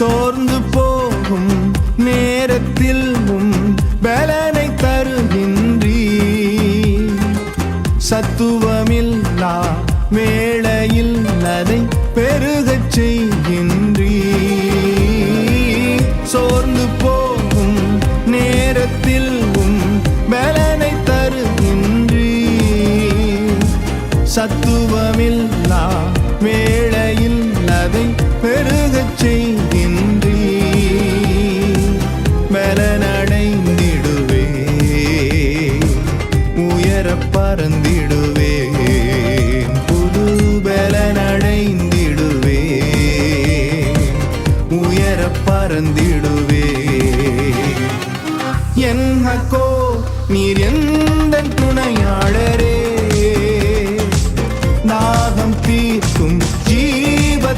சோர்ந்து போகும் நேரத்தில் உம் பலனை தருகின்றீ. சத்துவமில்லா வேளையில் அதை பெருகச் செய்கின்றீ. சோர்ந்து போகும் நேரத்தில் உம் பலனை தருகின்றீ. சத்துவமில்லா மே பலனடைந்திடுவே. உயரப் பறந்திடுவே. புது பலனடைந்திடுவே. உயரப் பறந்திடுவே. என் ஹக்கோ நீர் எந்த துணையாளரே? நாகம் தீர்க்கும் ஜீவ